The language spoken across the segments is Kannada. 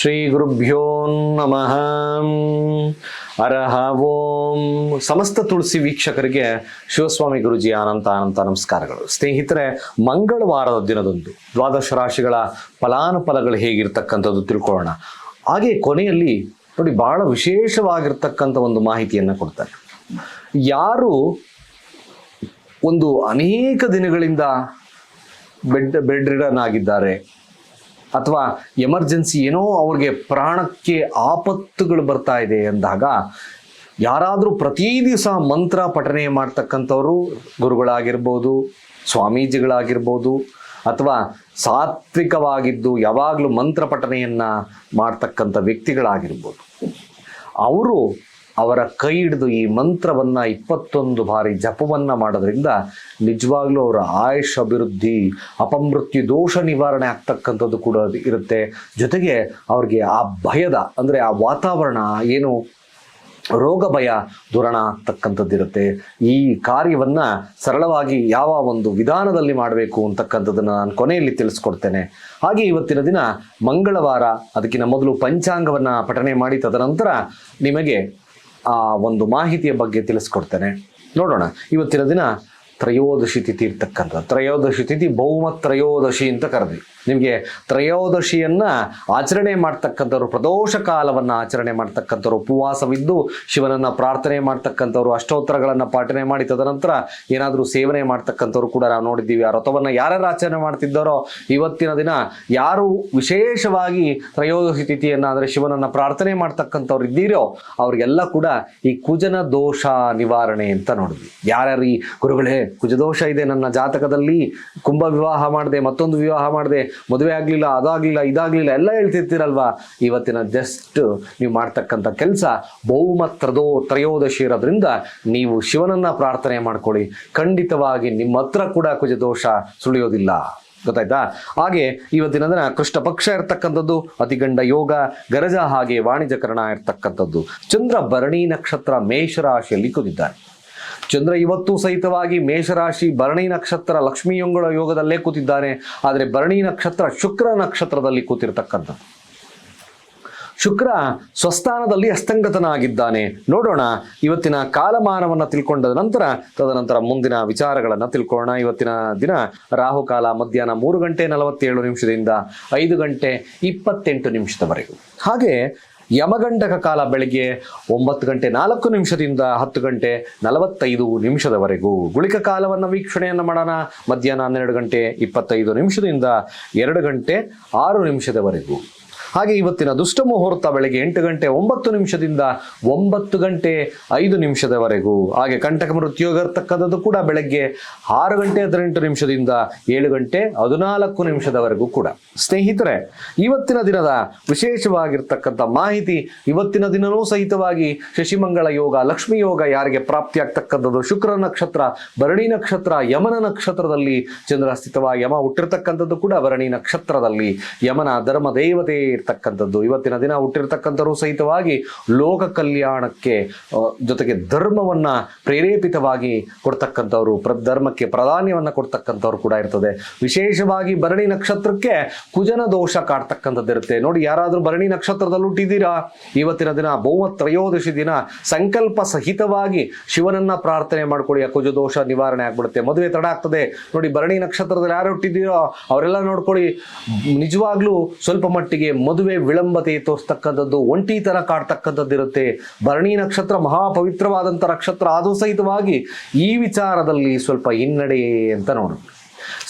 ಶ್ರೀ ಗುರುಭ್ಯೋ ನಮಃ. ಅರಹ ಓಂ. ಸಮಸ್ತ ತುಳಸಿ ವೀಕ್ಷಕರಿಗೆ ಶಿವಸ್ವಾಮಿ ಗುರುಜಿ ಅನಂತ ಅನಂತ ನಮಸ್ಕಾರಗಳು. ಸ್ನೇಹಿತರೆ, ಮಂಗಳವಾರದ ದಿನದಂದು ದ್ವಾದಶ ರಾಶಿಗಳ ಫಲಾನುಫಲಗಳು ಹೇಗಿರ್ತಕ್ಕಂಥದ್ದು ತಿಳ್ಕೊಳ್ಳೋಣ. ಹಾಗೆ ಕೊನೆಯಲ್ಲಿ ನೋಡಿ ಬಹಳ ವಿಶೇಷವಾಗಿರ್ತಕ್ಕಂಥ ಒಂದು ಮಾಹಿತಿಯನ್ನು ಕೊಡ್ತಾರೆ ಯಾರು ಒಂದು ಅನೇಕ ದಿನಗಳಿಂದ ಬೆಡ್ ಬೆಡ್ ಆಗಿದ್ದಾರೆ ಅಥವಾ ಎಮರ್ಜೆನ್ಸಿ ಏನೋ ಅವ್ರಿಗೆ ಪ್ರಾಣಕ್ಕೆ ಆಪತ್ತುಗಳು ಬರ್ತಾ ಇದೆ ಅಂದಾಗ ಯಾರಾದರೂ ಪ್ರತಿ ದಿವಸ ಮಂತ್ರ ಪಠನೆ ಮಾಡ್ತಕ್ಕಂಥವ್ರು ಗುರುಗಳಾಗಿರ್ಬೋದು, ಸ್ವಾಮೀಜಿಗಳಾಗಿರ್ಬೋದು, ಅಥವಾ ಸಾತ್ವಿಕವಾಗಿದ್ದು ಯಾವಾಗಲೂ ಮಂತ್ರ ಪಠನೆಯನ್ನು ಮಾಡ್ತಕ್ಕಂಥ ವ್ಯಕ್ತಿಗಳಾಗಿರ್ಬೋದು. ಅವರು ಅವರ ಕೈ ಹಿಡಿದು ಈ ಮಂತ್ರವನ್ನ ಇಪ್ಪತ್ತೊಂದು ಬಾರಿ ಜಪವನ್ನ ಮಾಡೋದ್ರಿಂದ ನಿಜವಾಗ್ಲೂ ಅವರ ಆಯುಷ್ ಅಭಿವೃದ್ಧಿ, ಅಪಮೃತ್ಯು, ದೋಷ ನಿವಾರಣೆ ಆಗ್ತಕ್ಕಂಥದ್ದು ಕೂಡ ಇರುತ್ತೆ. ಜೊತೆಗೆ ಅವ್ರಿಗೆ ಆ ಭಯದ ಅಂದರೆ ಆ ವಾತಾವರಣ ಏನು, ರೋಗ ಭಯ ದುರಣ ಆಗ್ತಕ್ಕಂಥದ್ದಿರುತ್ತೆ ಈ ಕಾರ್ಯವನ್ನ ಸರಳವಾಗಿ ಯಾವ ಒಂದು ವಿಧಾನದಲ್ಲಿ ಮಾಡಬೇಕು ಅಂತಕ್ಕಂಥದ್ದನ್ನು ನಾನು ಕೊನೆಯಲ್ಲಿ ತಿಳಿಸ್ಕೊಡ್ತೇನೆ. ಹಾಗೆ ಇವತ್ತಿನ ದಿನ ಮಂಗಳವಾರ, ಅದಕ್ಕಿಂತ ಮೊದಲು ಪಂಚಾಂಗವನ್ನ ಪಠನೆ ಮಾಡಿ ತದನಂತರ ನಿಮಗೆ ಆ ಒಂದು ಮಾಹಿತಿಯ ಬಗ್ಗೆ ತಿಳಿಸ್ಕೊಡ್ತೇನೆ. ನೋಡೋಣ. ಇವತ್ತಿನ ದಿನ ತ್ರಯೋದಶಿ ತಿಥಿ ಇರ್ತಕ್ಕಂಥ ತ್ರಯೋದಶಿ ತಿಥಿ ಭೌಮ ತ್ರಯೋದಶಿ ಅಂತ ಕರೆದ್ವಿ. ನಿಮಗೆ ತ್ರಯೋದಶಿಯನ್ನು ಆಚರಣೆ ಮಾಡ್ತಕ್ಕಂಥವ್ರು, ಪ್ರದೋಷ ಕಾಲವನ್ನು ಆಚರಣೆ ಮಾಡ್ತಕ್ಕಂಥವ್ರು, ಉಪವಾಸವಿದ್ದು ಶಿವನನ್ನು ಪ್ರಾರ್ಥನೆ ಮಾಡ್ತಕ್ಕಂಥವ್ರು, ಅಷ್ಟೋತ್ತರಗಳನ್ನು ಪಾಠನೆ ಮಾಡಿ ತದನಂತರ ಏನಾದರೂ ಸೇವನೆ ಮಾಡ್ತಕ್ಕಂಥವ್ರು ಕೂಡ ನಾವು ನೋಡಿದ್ದೀವಿ. ಆ ವ್ರತವನ್ನು ಯಾರ್ಯಾರು ಆಚರಣೆ ಮಾಡ್ತಿದ್ದಾರೋ, ಇವತ್ತಿನ ದಿನ ಯಾರು ವಿಶೇಷವಾಗಿ ತ್ರಯೋದಶಿ ತಿಥಿಯನ್ನು ಅಂದರೆ ಶಿವನನ್ನು ಪ್ರಾರ್ಥನೆ ಮಾಡ್ತಕ್ಕಂಥವ್ರು ಇದ್ದೀರೋ, ಅವ್ರಿಗೆಲ್ಲ ಕೂಡ ಈ ಕುಜನ ದೋಷ ನಿವಾರಣೆ ಅಂತ ನೋಡಿದ್ವಿ. ಯಾರ್ಯಾರು ಈ ಗುರುಗಳೇ, ಕುಜದೋಷ ಇದೆ ನನ್ನ ಜಾತಕದಲ್ಲಿ, ಕುಂಭ ವಿವಾಹ ಮಾಡಿದೆ, ಮತ್ತೊಂದು ವಿವಾಹ ಮಾಡಿದೆ ಮದುವೆ ಆಗಲಿಲ್ಲ, ಅದಾಗಲಿಲ್ಲ, ಇದಾಗಲಿಲ್ಲ, ಎಲ್ಲ ಹೇಳ್ತಿರ್ತೀರಲ್ವಾ? ಇವತ್ತಿನ ಜಸ್ಟ್ ನೀವು ಮಾಡ್ತಕ್ಕಂಥ ಕೆಲಸ ಬಹುಮತ್ರದೋ ತ್ರಯೋದಶಿ ಇರೋದ್ರಿಂದ ನೀವು ಶಿವನನ್ನ ಪ್ರಾರ್ಥನೆ ಮಾಡ್ಕೊಳ್ಳಿ. ಖಂಡಿತವಾಗಿ ನಿಮ್ಮ ಹತ್ರ ಕೂಡ ಕುಜದೋಷ ಸುಳಿಯೋದಿಲ್ಲ. ಗೊತ್ತಾಯ್ತಾ? ಹಾಗೆ ಇವತ್ತಿನ ದಿನ ಕೃಷ್ಣ ಪಕ್ಷ ಇರ್ತಕ್ಕಂಥದ್ದು, ಅತಿಗಂಡ ಯೋಗ, ಗರಜ ಹಾಗೆ ವಾಣಿಜ್ಯಕರಣ ಇರ್ತಕ್ಕಂಥದ್ದು. ಚಂದ್ರ ಭರಣಿ ನಕ್ಷತ್ರ ಮೇಷರಾಶಿಯಲ್ಲಿ ಕೂತಿದ್ದಾನೆ ಚಂದ್ರ ಇವತ್ತು ಸಹಿತವಾಗಿ ಮೇಷರಾಶಿ ಭರಣಿ ನಕ್ಷತ್ರ ಲಕ್ಷ್ಮೀಯೊಂಗಳ ಯೋಗದಲ್ಲೇ ಕೂತಿದ್ದಾನೆ. ಆದರೆ ಭರಣಿ ನಕ್ಷತ್ರ ಶುಕ್ರ ನಕ್ಷತ್ರದಲ್ಲಿ ಕೂತಿರ್ತಕ್ಕಂಥದ್ದು. ಶುಕ್ರ ಸ್ವಸ್ಥಾನದಲ್ಲಿ ಅಸ್ತಂಗತನಾಗಿದ್ದಾನೆ. ನೋಡೋಣ, ಇವತ್ತಿನ ಕಾಲಮಾನವನ್ನು ತಿಳ್ಕೊಂಡ ನಂತರ, ತದನಂತರ ಮುಂದಿನ ವಿಚಾರಗಳನ್ನು ತಿಳ್ಕೊಳ್ಳೋಣ. ಇವತ್ತಿನ ದಿನ ರಾಹುಕಾಲ ಮಧ್ಯಾಹ್ನ ಮೂರು ಗಂಟೆ ನಲವತ್ತೇಳು ನಿಮಿಷದಿಂದ ಐದು ಗಂಟೆ ಇಪ್ಪತ್ತೆಂಟು ನಿಮಿಷದವರೆಗೂ. ಹಾಗೆ ಯಮಗಂಡಕ ಕಾಲ ಬೆಳಗ್ಗೆ ಒಂಬತ್ತು ಗಂಟೆ ನಾಲ್ಕು ನಿಮಿಷದಿಂದ ಹತ್ತು ಗಂಟೆ ನಲವತ್ತೈದು ನಿಮಿಷದವರೆಗೂ. ಗುಳಿಕ ಕಾಲವನ್ನು ವೀಕ್ಷಣೆಯನ್ನು ಮಾಡೋಣ. ಮಧ್ಯಾಹ್ನ ಹನ್ನೆರಡು ಗಂಟೆ ಇಪ್ಪತ್ತೈದು ನಿಮಿಷದಿಂದ ಎರಡು ಗಂಟೆ ಆರು ನಿಮಿಷದವರೆಗೂ. ಹಾಗೆ ಇವತ್ತಿನ ದುಷ್ಟ ಮುಹೂರ್ತ ಬೆಳಗ್ಗೆ ಎಂಟು ಗಂಟೆ ಒಂಬತ್ತು ನಿಮಿಷದಿಂದ ಒಂಬತ್ತು ಗಂಟೆ ಐದು ನಿಮಿಷದವರೆಗೂ. ಹಾಗೆ ಕಂಟಕ ಮೃತ್ಯೋಗ ಇರ್ತಕ್ಕಂಥದ್ದು ಕೂಡ ಬೆಳಗ್ಗೆ ಆರು ಗಂಟೆ ಹದಿನೆಂಟು ನಿಮಿಷದಿಂದ ಏಳು ಗಂಟೆ ಹದಿನಾಲ್ಕು ನಿಮಿಷದವರೆಗೂ ಕೂಡ. ಸ್ನೇಹಿತರೆ, ಇವತ್ತಿನ ದಿನದ ವಿಶೇಷವಾಗಿರ್ತಕ್ಕಂಥ ಮಾಹಿತಿ ಇವತ್ತಿನ ದಿನವೂ ಸಹಿತವಾಗಿ ಶಶಿಮಂಗಳ ಯೋಗ, ಲಕ್ಷ್ಮಿ ಯೋಗ ಯಾರಿಗೆ ಪ್ರಾಪ್ತಿಯಾಗ್ತಕ್ಕಂಥದ್ದು, ಶುಕ್ರ ನಕ್ಷತ್ರ, ಭರಣಿ ನಕ್ಷತ್ರ, ಯಮನ ನಕ್ಷತ್ರದಲ್ಲಿ ಚಂದ್ರ ಸ್ಥಿತವಾಗಿ ಯಮ ಹುಟ್ಟಿರ್ತಕ್ಕಂಥದ್ದು ಕೂಡ ಭರಣಿ ನಕ್ಷತ್ರದಲ್ಲಿ. ಯಮನ ಧರ್ಮ ದೇವತೆ ಇರ್ತಕ್ಕಂಥದ್ದು ಇವತ್ತಿನ ದಿನ ಹುಟ್ಟಿರ್ತಕ್ಕಂಥವ್ರು ಸಹಿತವಾಗಿ ಲೋಕ ಕಲ್ಯಾಣಕ್ಕೆ ಜೊತೆಗೆ ಧರ್ಮವನ್ನ ಪ್ರೇರೇಪಿತವಾಗಿ ಕೊಡ್ತಕ್ಕಂಥವ್ರು, ಪ್ರ, ಧರ್ಮಕ್ಕೆ ಪ್ರಾಧಾನ್ಯವನ್ನ ಕೊಡ್ತಕ್ಕಂಥವ್ರು ಕೂಡ ಇರ್ತದೆ. ವಿಶೇಷವಾಗಿ ಭರಣಿ ನಕ್ಷತ್ರಕ್ಕೆ ಕುಜನ ದೋಷ ಕಾಡ್ತಕ್ಕಂಥದ್ದಿರುತ್ತೆ. ನೋಡಿ, ಯಾರಾದ್ರೂ ಭರಣಿ ನಕ್ಷತ್ರದಲ್ಲಿ ಹುಟ್ಟಿದ್ದೀರಾ? ಇವತ್ತಿನ ದಿನ ತ್ರಯೋದಶಿ ದಿನ. ಸಂಕಲ್ಪ ಸಹಿತವಾಗಿ ಶಿವನನ್ನ ಪ್ರಾರ್ಥನೆ ಮಾಡ್ಕೊಳ್ಳಿ. ಆ ಕುಜ ದೋಷ ನಿವಾರಣೆ ಆಗ್ಬಿಡುತ್ತೆ. ಮದುವೆ ತಡ ಆಗ್ತದೆ. ನೋಡಿ, ಭರಣಿ ನಕ್ಷತ್ರದಲ್ಲಿ ಯಾರು ಹುಟ್ಟಿದ್ದೀರೋ ಅವರೆಲ್ಲ ನೋಡ್ಕೊಳ್ಳಿ. ನಿಜವಾಗ್ಲೂ ಸ್ವಲ್ಪ ಮಟ್ಟಿಗೆ ಮದುವೆ ವಿಳಂಬತೆ ತೋರಿಸ್ತಕ್ಕಂಥದ್ದು, ಒಂಟಿ ಥರ ಕಾಡ್ತಕ್ಕಂಥದ್ದು ಇರುತ್ತೆ. ಭರಣಿ ನಕ್ಷತ್ರ ಮಹಾ ಪವಿತ್ರವಾದಂಥ ನಕ್ಷತ್ರ ಆದರೂ ಸಹಿತವಾಗಿ ಈ ವಿಚಾರದಲ್ಲಿ ಸ್ವಲ್ಪ ಹಿನ್ನಡೆ ಅಂತ ನೋಡು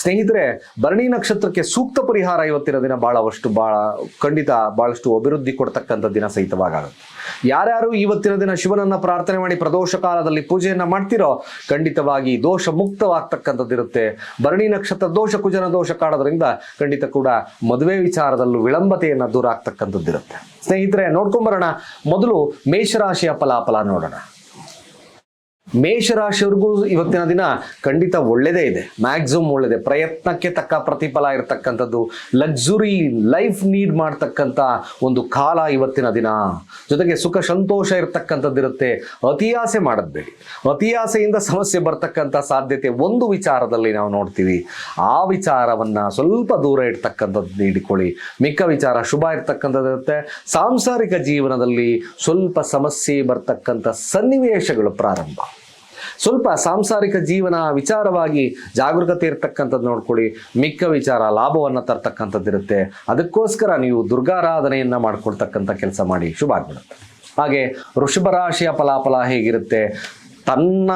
ಸ್ನೇಹಿತರೆ, ಭರಣಿ ನಕ್ಷತ್ರಕ್ಕೆ ಸೂಕ್ತ ಪರಿಹಾರ ಇವತ್ತಿನ ದಿನ ಬಹಳಷ್ಟು ಬಹಳ ಖಂಡಿತ ಬಹಳಷ್ಟು ಅಭಿವೃದ್ಧಿ ಕೊಡ್ತಕ್ಕಂಥ ದಿನ ಸಹಿತವಾಗುತ್ತೆ. ಯಾರ್ಯಾರು ಇವತ್ತಿನ ದಿನ ಶಿವನನ್ನ ಪ್ರಾರ್ಥನೆ ಮಾಡಿ ಪ್ರದೋಷ ಕಾಲದಲ್ಲಿ ಪೂಜೆಯನ್ನ ಮಾಡ್ತಿರೋ, ಖಂಡಿತವಾಗಿ ದೋಷ ಮುಕ್ತವಾಗ್ತಕ್ಕಂಥದ್ದಿರುತ್ತೆ ಭರಣಿ ನಕ್ಷತ್ರ ದೋಷ, ಕುಜನ ದೋಷ ಕಾಡೋದ್ರಿಂದ ಖಂಡಿತ ಕೂಡ ಮದುವೆ ವಿಚಾರದಲ್ಲೂ ವಿಳಂಬತೆಯನ್ನ ದೂರ ಆಗ್ತಕ್ಕಂಥದ್ದಿರುತ್ತೆ ಸ್ನೇಹಿತರೆ, ನೋಡ್ಕೊಂಬರೋಣ, ಮೊದಲು ಮೇಷರಾಶಿಯ ಫಲಾಫಲ ನೋಡೋಣ. ಮೇಷರಾಶಿಯವ್ರಿಗೂ ಇವತ್ತಿನ ದಿನ ಖಂಡಿತ ಒಳ್ಳೆಯದೇ ಇದೆ. ಮ್ಯಾಕ್ಸಿಮಮ್ ಒಳ್ಳೆಯದೆ ಪ್ರಯತ್ನಕ್ಕೆ ತಕ್ಕ ಪ್ರತಿಫಲ ಇರತಕ್ಕಂಥದ್ದು ಲಕ್ಸುರಿ ಲೈಫ್ ನೀಡ್ ಮಾಡ್ತಕ್ಕಂಥ ಒಂದು ಕಾಲ ಇವತ್ತಿನ ದಿನ. ಜೊತೆಗೆ ಸುಖ ಸಂತೋಷ ಇರತಕ್ಕಂಥದ್ದು ಇರುತ್ತೆ ಅತಿಯಾಸೆ ಮಾಡಬೇಡಿ ಅತಿಯಾಸೆಯಿಂದ ಸಮಸ್ಯೆ ಬರ್ತಕ್ಕಂಥ ಸಾಧ್ಯತೆ ಒಂದು ವಿಚಾರದಲ್ಲಿ ನಾವು ನೋಡ್ತೀವಿ. ಆ ವಿಚಾರವನ್ನು ಸ್ವಲ್ಪ ದೂರ ಇಡ್ತಕ್ಕಂಥದ್ದು ನೀಡಿಕೊಳ್ಳಿ. ಮಿಕ್ಕ ವಿಚಾರ ಶುಭ ಇರ್ತಕ್ಕಂಥದ್ದು ಇರುತ್ತೆ ಸಾಂಸಾರಿಕ ಜೀವನದಲ್ಲಿ ಸ್ವಲ್ಪ ಸಮಸ್ಯೆ ಬರ್ತಕ್ಕಂಥ ಸನ್ನಿವೇಶಗಳು ಪ್ರಾರಂಭ. ಸ್ವಲ್ಪ ಸಾಂಸಾರಿಕ ಜೀವನ ವಿಚಾರವಾಗಿ ಜಾಗರೂಕತೆ ಇರ್ತಕ್ಕಂಥದ್ದು ನೋಡ್ಕೊಳ್ಳಿ. ಮಿಕ್ಕ ವಿಚಾರ ಲಾಭವನ್ನು ತರ್ತಕ್ಕಂಥದ್ದು ಇರುತ್ತೆ ಅದಕ್ಕೋಸ್ಕರ ನೀವು ದುರ್ಗಾರಾಧನೆಯನ್ನು ಮಾಡ್ಕೊಳ್ತಕ್ಕಂಥ ಕೆಲಸ ಮಾಡಿ. ಶುಭ ಆಗ್ಬಿಡುತ್ತೆ. ಹಾಗೆ ವೃಷಭ ರಾಶಿಯ ಫಲಾಫಲ ಹೇಗಿರುತ್ತೆ? ತನ್ನ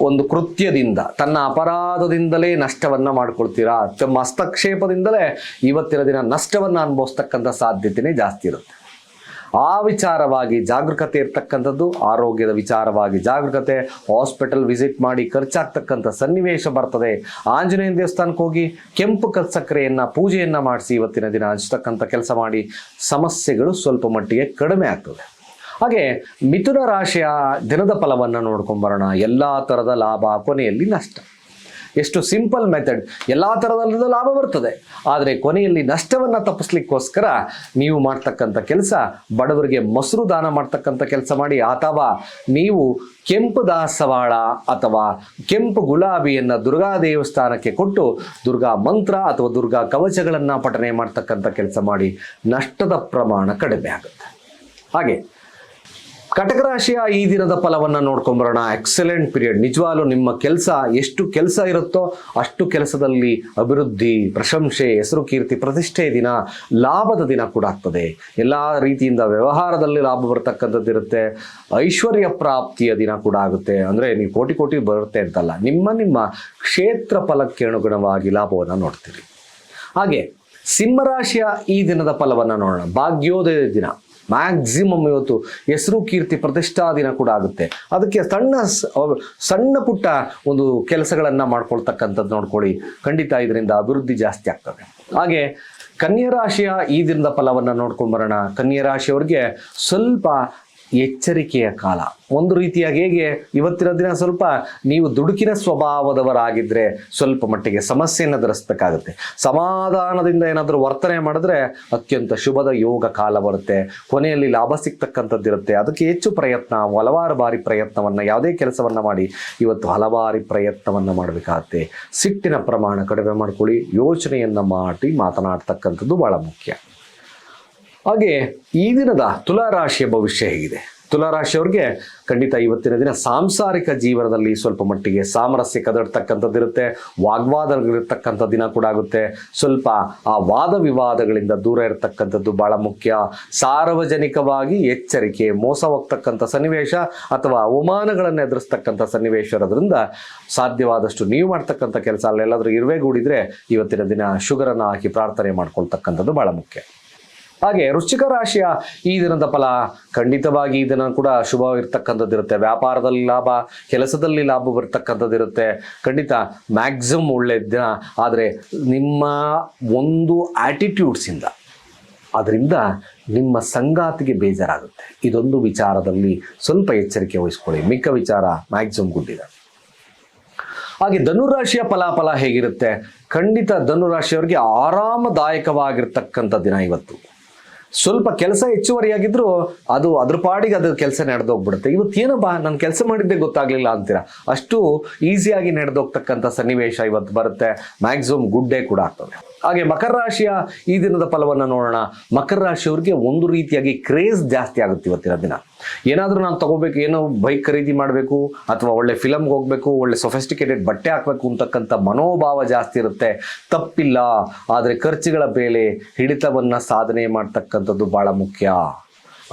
ಒಂದು ಕೃತ್ಯದಿಂದ, ತನ್ನ ಅಪರಾಧದಿಂದಲೇ ನಷ್ಟವನ್ನ ಮಾಡ್ಕೊಳ್ತೀರಾ? ತಮ್ಮ ಹಸ್ತಕ್ಷೇಪದಿಂದಲೇ ಇವತ್ತಿನ ದಿನ ನಷ್ಟವನ್ನು ಅನುಭವಿಸ್ತಕ್ಕಂಥ ಸಾಧ್ಯತೆನೇ ಜಾಸ್ತಿ ಇರುತ್ತೆ. ಆ ವಿಚಾರವಾಗಿ ಜಾಗರೂಕತೆ ಇರ್ತಕ್ಕಂಥದ್ದು, ಆರೋಗ್ಯದ ವಿಚಾರವಾಗಿ ಜಾಗರೂಕತೆ ಹಾಸ್ಪಿಟಲ್ ವಿಸಿಟ್ ಮಾಡಿ ಖರ್ಚಾಗ್ತಕ್ಕಂಥ ಸನ್ನಿವೇಶ ಬರ್ತದೆ. ಆಂಜನೇಯ ದೇವಸ್ಥಾನಕ್ಕೆ ಹೋಗಿ ಕೆಂಪು ಸಕ್ಕರೆಯನ್ನು ಪೂಜೆಯನ್ನು ಮಾಡಿಸಿ ಇವತ್ತಿನ ದಿನ ಹಂಚ್ತಕ್ಕಂಥ ಕೆಲಸ ಮಾಡಿ ಸಮಸ್ಯೆಗಳು ಸ್ವಲ್ಪ ಮಟ್ಟಿಗೆ ಕಡಿಮೆ ಆಗ್ತದೆ. ಹಾಗೆ ಮಿಥುನ ರಾಶಿಯ ದಿನದ ಫಲವನ್ನು ನೋಡ್ಕೊಂಬರೋಣ. ಎಲ್ಲ ಥರದ ಲಾಭ, ಕೊನೆಯಲ್ಲಿ ನಷ್ಟ. ಎಷ್ಟು ಸಿಂಪಲ್ ಮೆಥಡ್. ಎಲ್ಲ ಥರದಲ್ಲೂ ಲಾಭ ಬರ್ತದೆ. ಆದರೆ ಕೊನೆಯಲ್ಲಿ ನಷ್ಟವನ್ನು ತಪ್ಪಿಸ್ಲಿಕ್ಕೋಸ್ಕರ ನೀವು ಮಾಡ್ತಕ್ಕಂಥ ಕೆಲಸ, ಬಡವರಿಗೆ ಮೊಸರು ದಾನ ಮಾಡ್ತಕ್ಕಂಥ ಕೆಲಸ ಮಾಡಿ. ಅಥವಾ ನೀವು ಕೆಂಪು ದಾಸವಾಳ ಅಥವಾ ಕೆಂಪು ಗುಲಾಬಿಯನ್ನು ದುರ್ಗಾ ದೇವಸ್ಥಾನಕ್ಕೆ ಕೊಟ್ಟು ದುರ್ಗಾ ಮಂತ್ರ ಅಥವಾ ದುರ್ಗಾ ಕವಚಗಳನ್ನು ಪಠನೆ ಮಾಡ್ತಕ್ಕಂಥ ಕೆಲಸ ಮಾಡಿ. ನಷ್ಟದ ಪ್ರಮಾಣ ಕಡಿಮೆ ಆಗುತ್ತೆ. ಹಾಗೆ. ಕಟಕ ರಾಶಿಯ ಈ ದಿನದ ಫಲವನ್ನು ನೋಡ್ಕೊಂಬರೋಣ. ಎಕ್ಸಲೆಂಟ್ ಪೀರಿಯಡ್ ನಿಜವಾಗ್ಲೂ ನಿಮ್ಮ ಕೆಲಸ ಎಷ್ಟು ಕೆಲಸ ಇರುತ್ತೋ ಅಷ್ಟು ಕೆಲಸದಲ್ಲಿ ಅಭಿವೃದ್ಧಿ, ಪ್ರಶಂಸೆ, ಹೆಸರು ಕೀರ್ತಿ, ಪ್ರತಿಷ್ಠೆ ದಿನ, ಲಾಭದ ದಿನ ಕೂಡ ಆಗ್ತದೆ. ಎಲ್ಲ ರೀತಿಯಿಂದ ವ್ಯವಹಾರದಲ್ಲಿ ಲಾಭ ಬರ್ತಕ್ಕಂಥದ್ದು ಇರುತ್ತೆ. ಐಶ್ವರ್ಯ ಪ್ರಾಪ್ತಿಯ ದಿನ ಕೂಡ ಆಗುತ್ತೆ. ಅಂದರೆ ನೀವು ಕೋಟಿ ಕೋಟಿ ಬರುತ್ತೆ ಅಂತಲ್ಲ. ನಿಮ್ಮ ನಿಮ್ಮ ಕ್ಷೇತ್ರ ಫಲಕ್ಕೆ ಅನುಗುಣವಾಗಿ ಲಾಭವನ್ನು ನೋಡ್ತೀರಿ. ಹಾಗೆ, ಸಿಂಹರಾಶಿಯ ಈ ದಿನದ ಫಲವನ್ನು ನೋಡೋಣ. ಭಾಗ್ಯೋದಯ ದಿನ. ಮ್ಯಾಕ್ಸಿಮಮ್ ಇವತ್ತು ಹೆಸರು ಕೀರ್ತಿ ಪ್ರತಿಷ್ಠಾ ದಿನ ಕೂಡ ಆಗುತ್ತೆ. ಅದಕ್ಕೆ ಸಣ್ಣ ಸಣ್ಣ ಪುಟ್ಟ ಒಂದು ಕೆಲಸಗಳನ್ನು ಮಾಡ್ಕೊಳ್ತಕ್ಕಂಥದ್ದು ನೋಡ್ಕೊಳ್ಳಿ. ಖಂಡಿತ ಇದರಿಂದ ಅಭಿವೃದ್ಧಿ ಜಾಸ್ತಿ ಆಗ್ತದೆ. ಹಾಗೆ ಕನ್ಯಾ ರಾಶಿಯ ಈ ದಿನದ ಫಲವನ್ನು ನೋಡ್ಕೊಂಬರೋಣ ಕನ್ಯಾ ರಾಶಿಯವರಿಗೆ ಸ್ವಲ್ಪ ಎಚ್ಚರಿಕೆಯ ಕಾಲ. ಒಂದು ರೀತಿಯಾಗಿ ಹೇಗೆ, ಇವತ್ತಿನ ದಿನ ಸ್ವಲ್ಪ ನೀವು ದುಡುಕಿನ ಸ್ವಭಾವದವರಾಗಿದ್ದರೆ ಸ್ವಲ್ಪ ಮಟ್ಟಿಗೆ ಸಮಸ್ಯೆಯನ್ನು ಧರಿಸ್ಬೇಕಾಗುತ್ತೆ. ಸಮಾಧಾನದಿಂದ ಏನಾದರೂ ವರ್ತನೆ ಮಾಡಿದ್ರೆ ಅತ್ಯಂತ ಶುಭದ ಯೋಗ ಕಾಲ ಬರುತ್ತೆ. ಕೊನೆಯಲ್ಲಿ ಲಾಭ ಸಿಗ್ತಕ್ಕಂಥದ್ದಿರುತ್ತೆ ಅದಕ್ಕೆ ಹೆಚ್ಚು ಪ್ರಯತ್ನ, ಹಲವಾರು ಬಾರಿ ಪ್ರಯತ್ನವನ್ನು, ಯಾವುದೇ ಕೆಲಸವನ್ನು ಮಾಡಿ, ಇವತ್ತು ಹಲವಾರು ಪ್ರಯತ್ನವನ್ನು ಮಾಡಬೇಕಾಗುತ್ತೆ. ಸಿಟ್ಟಿನ ಪ್ರಮಾಣ ಕಡಿಮೆ ಮಾಡ್ಕೊಳ್ಳಿ. ಯೋಚನೆಯನ್ನು ಮಾಡಿ ಮಾತನಾಡ್ತಕ್ಕಂಥದ್ದು ಬಹಳ ಮುಖ್ಯ. ಹಾಗೆ ಈ ದಿನದ ತುಲಾರಾಶಿಯ ಭವಿಷ್ಯ ಹೇಗಿದೆ? ತುಲಾರಾಶಿಯವ್ರಿಗೆ ಖಂಡಿತ ಇವತ್ತಿನ ದಿನ ಸಾಂಸಾರಿಕ ಜೀವನದಲ್ಲಿ ಸ್ವಲ್ಪ ಮಟ್ಟಿಗೆ ಸಾಮರಸ್ಯ ಕದಡ್ತಕ್ಕಂಥದ್ದು ಇರುತ್ತೆ ವಾಗ್ವಾದಗಳಿರ್ತಕ್ಕಂಥ ದಿನ ಕೂಡ ಆಗುತ್ತೆ. ಸ್ವಲ್ಪ ಆ ವಾದ ವಿವಾದಗಳಿಂದ ದೂರ ಇರತಕ್ಕಂಥದ್ದು ಬಹಳ ಮುಖ್ಯ. ಸಾರ್ವಜನಿಕವಾಗಿ ಎಚ್ಚರಿಕೆ, ಮೋಸ ಹೋಗ್ತಕ್ಕಂಥ ಸನ್ನಿವೇಶ ಅಥವಾ ಅವಮಾನಗಳನ್ನು ಎದುರಿಸ್ತಕ್ಕಂಥ ಸನ್ನಿವೇಶ ಇರೋದ್ರಿಂದ ಸಾಧ್ಯವಾದಷ್ಟು ನೀವು ಮಾಡ್ತಕ್ಕಂಥ ಕೆಲಸ ಅಲ್ಲೆಲ್ಲಾದ್ರೂ ಇರುವೆಗೂಡಿದ್ರೆ ಇವತ್ತಿನ ದಿನ ಶುಗರನ್ನು ಹಾಕಿ ಪ್ರಾರ್ಥನೆ ಮಾಡ್ಕೊಳ್ತಕ್ಕಂಥದ್ದು ಬಹಳ ಮುಖ್ಯ. ಹಾಗೆ ವೃಶ್ಚಿಕ ರಾಶಿಯ ಈ ದಿನದ ಫಲ ಖಂಡಿತವಾಗಿ ಈ ದಿನ ಕೂಡ ಶುಭ ಇರ್ತಕ್ಕಂಥದ್ದಿರುತ್ತೆ ವ್ಯಾಪಾರದಲ್ಲಿ ಲಾಭ, ಕೆಲಸದಲ್ಲಿ ಲಾಭ ಬರ್ತಕ್ಕಂಥದ್ದಿರುತ್ತೆ ಖಂಡಿತ ಮ್ಯಾಕ್ಸಿಮಮ್ ಒಳ್ಳೆಯ ದಿನ. ಆದರೆ ನಿಮ್ಮ ಒಂದು ಆ್ಯಟಿಟ್ಯೂಡ್ಸಿಂದ ಅದರಿಂದ ನಿಮ್ಮ ಸಂಗಾತಿಗೆ ಬೇಜಾರಾಗುತ್ತೆ. ಇದೊಂದು ವಿಚಾರದಲ್ಲಿ ಸ್ವಲ್ಪ ಎಚ್ಚರಿಕೆ ವಹಿಸ್ಕೊಳ್ಳಿ. ಮಿಕ್ಕ ವಿಚಾರ ಮ್ಯಾಕ್ಸಿಮಮ್ ಗುಡ್ ಇದೆ ಹಾಗೆ ಧನುರಾಶಿಯ ಫಲಾಫಲ ಹೇಗಿರುತ್ತೆ? ಖಂಡಿತ ಧನುರಾಶಿಯವರಿಗೆ ಆರಾಮದಾಯಕವಾಗಿರ್ತಕ್ಕಂಥ ದಿನ ಇವತ್ತು. ಸ್ವಲ್ಪ ಕೆಲಸ ಹೆಚ್ಚುವರಿಯಾಗಿದ್ರು ಅದು ಅದ್ರ ಪಾಡಿಗೆ ಅದ್ರ ಕೆಲಸ ನಡೆದೋಗ್ಬಿಡುತ್ತೆ. ಇವತ್ತು ಏನಪ್ಪ, ನಾನು ಕೆಲಸ ಮಾಡಿದ್ದೆ ಗೊತ್ತಾಗ್ಲಿಲ್ಲ ಅಂತೀರಾ? ಅಷ್ಟು ಈಸಿಯಾಗಿ ನಡೆದೋಗ್ತಕ್ಕಂಥ ಸನ್ನಿವೇಶ ಇವತ್ತು ಬರುತ್ತೆ. ಮ್ಯಾಕ್ಸಿಮಮ್ ಗುಡ್ ಡೇ ಕೂಡ ಆಗ್ತದೆ ಹಾಗೆ ಮಕರ ರಾಶಿಯ ಈ ದಿನದ ಫಲವನ್ನು ನೋಡೋಣ. ಮಕರ ರಾಶಿಯವ್ರಿಗೆ ಒಂದು ರೀತಿಯಾಗಿ ಕ್ರೇಜ್ ಜಾಸ್ತಿ ಆಗುತ್ತೆ ಇವತ್ತಿನ ದಿನ. ಏನಾದರೂ ನಾನು ತಗೋಬೇಕು, ಏನೋ ಬೈಕ್ ಖರೀದಿ ಮಾಡಬೇಕು, ಅಥವಾ ಒಳ್ಳೆ ಫಿಲಮ್ಗೆ ಹೋಗಬೇಕು, ಒಳ್ಳೆ ಸೊಫೆಸ್ಟಿಕೇಟೆಡ್ ಬಟ್ಟೆ ಹಾಕಬೇಕು ಅಂತಕ್ಕಂಥ ಮನೋಭಾವ ಜಾಸ್ತಿ ಇರುತ್ತೆ. ತಪ್ಪಿಲ್ಲ. ಆದರೆ ಖರ್ಚುಗಳ ಮೇಲೆ ಹಿಡಿತವನ್ನು ಸಾಧನೆ ಮಾಡ್ತಕ್ಕಂಥದ್ದು ಭಾಳ ಮುಖ್ಯ.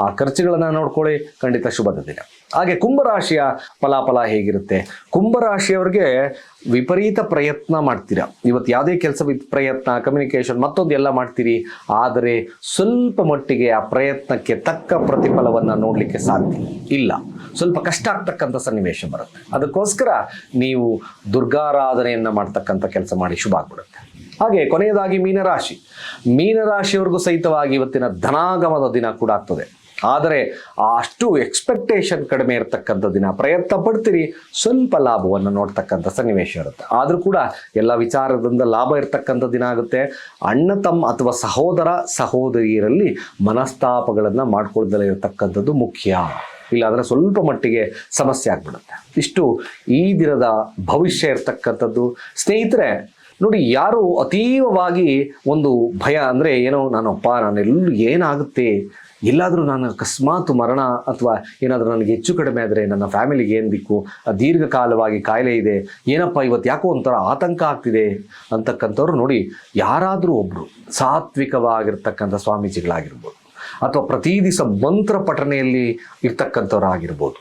ಆ ಖರ್ಚುಗಳನ್ನು ನೋಡ್ಕೊಳ್ಳಿ. ಖಂಡಿತ ಶುಭದ ದಿನ. ಹಾಗೆ ಕುಂಭರಾಶಿಯ ಫಲಾಫಲ ಹೇಗಿರುತ್ತೆ? ಕುಂಭರಾಶಿಯವ್ರಿಗೆ ವಿಪರೀತ ಪ್ರಯತ್ನ ಮಾಡ್ತೀರಾ? ಇವತ್ತು ಯಾವುದೇ ಕೆಲಸ ಪ್ರಯತ್ನ ಕಮ್ಯುನಿಕೇಷನ್ ಮತ್ತೊಂದು ಎಲ್ಲ ಮಾಡ್ತೀರಿ. ಆದರೆ ಸ್ವಲ್ಪ ಮಟ್ಟಿಗೆ ಆ ಪ್ರಯತ್ನಕ್ಕೆ ತಕ್ಕ ಪ್ರತಿಫಲವನ್ನು ನೋಡಲಿಕ್ಕೆ ಸಾಧ್ಯ ಇಲ್ಲ. ಸ್ವಲ್ಪ ಕಷ್ಟ ಆಗ್ತಕ್ಕಂಥ ಸನ್ನಿವೇಶ ಬರುತ್ತೆ. ಅದಕ್ಕೋಸ್ಕರ ನೀವು ದುರ್ಗಾರಾಧನೆಯನ್ನು ಮಾಡ್ತಕ್ಕಂಥ ಕೆಲಸ ಮಾಡಿ ಶುಭ ಆಗ್ಬಿಡುತ್ತೆ. ಹಾಗೆ ಕೊನೆಯದಾಗಿ ಮೀನರಾಶಿ. ಮೀನರಾಶಿಯವ್ರಿಗೂ ಸಹಿತವಾಗಿ ಇವತ್ತಿನ ಧನಾಗಮದ ದಿನ ಕೂಡ ಆಗ್ತದೆ. ಆದರೆ ಅಷ್ಟು ಎಕ್ಸ್ಪೆಕ್ಟೇಷನ್ ಕಡಿಮೆ ಇರತಕ್ಕಂಥ ದಿನ ಪ್ರಯತ್ನ ಪಡ್ತೀರಿ. ಸ್ವಲ್ಪ ಲಾಭವನ್ನು ನೋಡ್ತಕ್ಕಂಥ ಸನ್ನಿವೇಶ ಇರುತ್ತೆ. ಆದರೂ ಕೂಡ ಎಲ್ಲ ವಿಚಾರದಿಂದ ಲಾಭ ಇರತಕ್ಕಂಥ ದಿನ ಆಗುತ್ತೆ. ಅಣ್ಣ, ತಮ್ಮ ಅಥವಾ ಸಹೋದರ, ಸಹೋದರಿಯರಲ್ಲಿ ಮನಸ್ತಾಪಗಳನ್ನು ಮಾಡ್ಕೊಳ್ದಲೇ ಇರತಕ್ಕಂಥದ್ದು ಮುಖ್ಯ. ಇಲ್ಲಾಂದರೆ ಸ್ವಲ್ಪ ಮಟ್ಟಿಗೆ ಸಮಸ್ಯೆ ಆಗ್ಬಿಡುತ್ತೆ. ಇಷ್ಟು ಈ ದಿನದ ಭವಿಷ್ಯ ಇರತಕ್ಕಂಥದ್ದು. ಸ್ನೇಹಿತರೆ ನೋಡಿ, ಯಾರು ಅತೀವವಾಗಿ ಒಂದು ಭಯ ಅಂದರೆ ಏನೋ ನಾನಪ್ಪ ನಾನು ನಾನೆಲ್ಲೂ ಏನಾಗುತ್ತೆ? ಎಲ್ಲಾದರೂ ನಾನು ಅಕಸ್ಮಾತ್ ಮರಣ ಅಥವಾ ಏನಾದರೂ ನನಗೆ ಹೆಚ್ಚು ಕಡಿಮೆ ಆದರೆ ನನ್ನ ಫ್ಯಾಮಿಲಿಗೆ ಏನು ದಿಕ್ಕು? ದೀರ್ಘಕಾಲವಾಗಿ ಕಾಯಿಲೆ ಇದೆ. ಏನಪ್ಪ, ಇವತ್ತು ಯಾಕೋ ಒಂಥರ ಆತಂಕ ಆಗ್ತಿದೆ ಅಂತಕ್ಕಂಥವ್ರು ನೋಡಿ, ಯಾರಾದರೂ ಒಬ್ಬರು ಸಾತ್ವಿಕವಾಗಿರ್ತಕ್ಕಂಥ ಸ್ವಾಮೀಜಿಗಳಾಗಿರ್ಬೋದು ಅಥವಾ ಪ್ರತಿ ದಿವಸ ಮಂತ್ರ ಪಠನೆಯಲ್ಲಿ ಇರ್ತಕ್ಕಂಥವ್ರಾಗಿರ್ಬೋದು.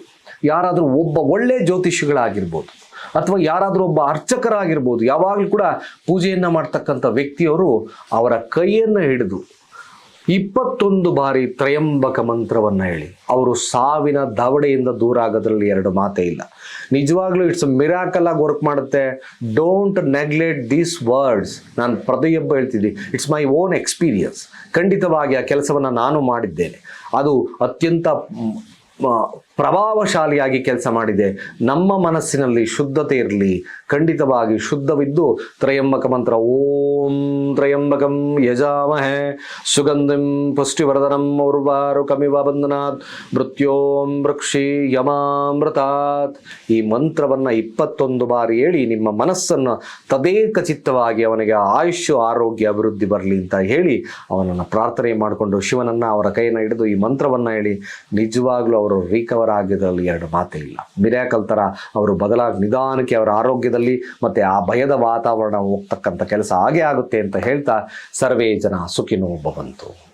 ಯಾರಾದರೂ ಒಬ್ಬ ಒಳ್ಳೆ ಜ್ಯೋತಿಷಿಗಳಾಗಿರ್ಬೋದು. ಅಥವಾ ಯಾರಾದರೂ ಒಬ್ಬ ಅರ್ಚಕರಾಗಿರ್ಬೋದು, ಯಾವಾಗಲೂ ಕೂಡ ಪೂಜೆಯನ್ನು ಮಾಡ್ತಕ್ಕಂಥ ವ್ಯಕ್ತಿಯವರು ಅವರ ಕೈಯನ್ನು ಹಿಡಿದು ಇಪ್ಪತ್ತೊಂದು ಬಾರಿ ತ್ರಯಂಬಕ ಮಂತ್ರವನ್ನು ಹೇಳಿ. ಅವರು ಸಾವಿನ ದವಡೆಯಿಂದ ದೂರ ಆಗೋದ್ರಲ್ಲಿ ಎರಡು ಮಾತೇ ಇಲ್ಲ. ನಿಜವಾಗ್ಲೂ ಇಟ್ಸ್ ಮಿರಾಕಲ್ ಆಗಿ ವರ್ಕ್ ಮಾಡುತ್ತೆ. ಡೋಂಟ್ ನೆಗ್ಲೆಕ್ಟ್ ದೀಸ್ ವರ್ಡ್ಸ್ ನಾನು ಪ್ರತಿಯೊಬ್ಬ ಹೇಳ್ತಿದ್ದೆ ಇಟ್ಸ್ ಮೈ ಓನ್ ಎಕ್ಸ್ಪೀರಿಯನ್ಸ್ ಖಂಡಿತವಾಗಿ ಆ ಕೆಲಸವನ್ನು ನಾನು ಮಾಡಿದ್ದೇನೆ. ಅದು ಅತ್ಯಂತ ಪ್ರಭಾವಶಾಲಿಯಾಗಿ ಕೆಲಸ ಮಾಡಿದೆ. ನಮ್ಮ ಮನಸ್ಸಿನಲ್ಲಿ ಶುದ್ಧತೆ ಇರಲಿ. ಖಂಡಿತವಾಗಿ ಶುದ್ಧವಿದ್ದು ತ್ರಯಂಬಕ ಮಂತ್ರ. ಓಂ ತ್ರಯಂಬಕಂ ಯಜಾಮಹೆ. ಸುಗಂಧಿಂ ಪುಷ್ಟಿವರ್ಧನಂ ಉರ್ವಾರು ಕಮಿವ ಬಂಧನಾತ್. ಮೃತ್ಯೋಂ ವೃಕ್ಷಿ ಯಮಾಮೃತಾತ್. ಈ ಮಂತ್ರವನ್ನು ಇಪ್ಪತ್ತೊಂದು ಬಾರಿ ಹೇಳಿ ನಿಮ್ಮ ಮನಸ್ಸನ್ನು ತದೇಕ ಚಿತ್ತವಾಗಿ ಅವನಿಗೆ ಆಯುಷ್ಯ, ಆರೋಗ್ಯ, ಅಭಿವೃದ್ಧಿ ಬರಲಿ ಅಂತ ಹೇಳಿ ಅವನನ್ನು ಪ್ರಾರ್ಥನೆ ಮಾಡಿಕೊಂಡು ಶಿವನನ್ನು ಅವರ ಕೈಯನ್ನು ಹಿಡಿದು ಈ ಮಂತ್ರವನ್ನು ಹೇಳಿ ನಿಜವಾಗ್ಲೂ ಅವರು ರಿಕವರ್ ಆಗಿದ್ರಲ್ಲಿ ಎರಡು ಮಾತೇ ಇಲ್ಲ ಮಿರಾಕಲ್ ಥರ ಅವರು ಬದಲಾಗಿ ನಿಧಾನಕ್ಕೆ ಅವರ ಆರೋಗ್ಯದಲ್ಲಿ ಮತ್ತು ಆ ಭಯದ ವಾತಾವರಣ ಹೋಗ್ತಕ್ಕಂಥ ಕೆಲಸ ಹಾಗೆ ಆಗುತ್ತೆ ಅಂತ ಹೇಳ್ತಾ ಸರ್ವೇ ಜನ ಸುಖಿನೋ ಭವಂತು.